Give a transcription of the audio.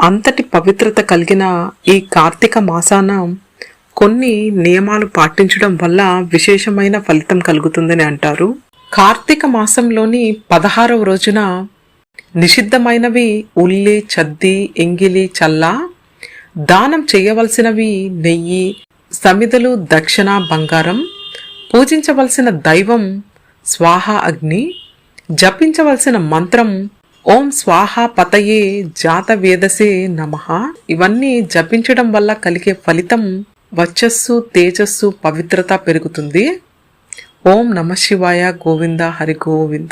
అంతటి పవిత్రత కలిగిన ఈ కార్తీక మాసాన కొన్ని నియమాలు పాటించడం వల్ల విశేషమైన ఫలితం కలుగుతుందని అంటారు. కార్తీక మాసంలోని పదహారవ రోజున నిషిద్ధమైనవి ఉల్లి చద్ది ఎంగిలి చల్ల దానం చేయవలసినవి నెయ్యి సమిదలు దక్షిణ బంగారం పూజించవలసిన దైవం స్వాహ అగ్ని జపించవలసిన మంత్రం ఓం స్వాహ పతయే జాత వేదసే నమ. ఇవన్నీ జపించడం వల్ల కలిగే ఫలితం వచ్చస్సు తేజస్సు పవిత్రత పెరుగుతుంది. ఓం నమ శివాయ గోవింద హరి గోవింద.